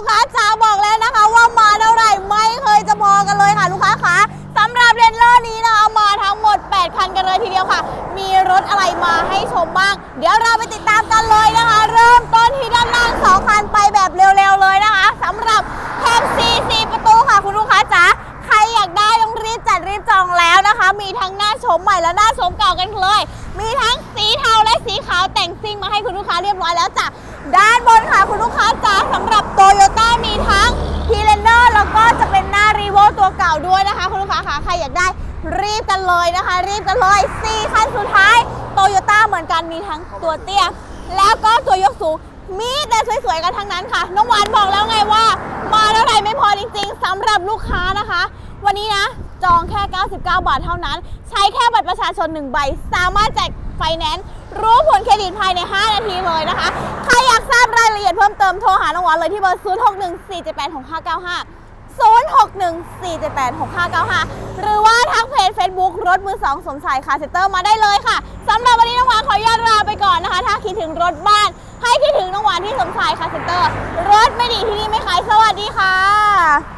ลูกค้าจ๋าบอกแล้วนะคะว่ามาเท่าไหร่ไม่เคยจะพอกันเลยค่ะลูกค้าคะสำหรับเรนเลอร์นี้นะคะมาทั้งหมด 8 คันกันเลยทีเดียวค่ะ มีรถอะไรมาให้ชมบ้าง เดี๋ยวเราไปติดตามกันเลยนะคะ เริ่มต้นที่ด้านล่างสองคันไปแบบเร็วๆเลยนะคะสำหรับแคมซีซีประตูค่ะคุณลูกค้าจ๋าใครอยากได้ต้องรีบจัดรีบจองแล้วนะคะ มีทั้งหน้าชมใหม่และหน้าชมเก่ากันเลย มีทั้งสีเทาและสีขาวแต่งซิ่งมาให้คุณลูกค้าเรียบร้อยแล้วจ้ะ อยากได้รีบกันเลยนะคะ รีบกันเลย4คันสุดท้ายโตโยต้าเหมือนกันมีทั้งตัวเตี้ย แล้วก็ตัวยกสูงมีแต่สวยๆกันทั้งนั้นค่ะ น้องหวานบอกแล้วไงว่า มาเท่าไหร่ไม่พอจริง ๆสำหรับลูกค้านะคะ วันนี้นะ จองแค่ 99 บาทเท่านั้น ใช้แค่บัตรประชาชน 1 ใบ สามารถแจกไฟแนนซ์รู้ผลเครดิตภายใน 5 นาทีเลยนะคะ ใครอยากทราบรายละเอียดเพิ่มเติมโทรหาน้องหวานเลยที่เบอร์ 0614786595 0614786595 หรือว่าทางเพจ Facebook รถมือ2สมชายคาเซ็นเตอร์มาได้เลยค่ะสำหรับวันนี้น้องหวานขออนุญาตลาไปก่อนนะคะ ถ้าคิดถึงรถบ้าน ให้คิดถึงน้องหวานที่สมชายคาเซ็นเตอร์ รถไม่ดีที่นี่ไม่ขายสวัสดีค่ะ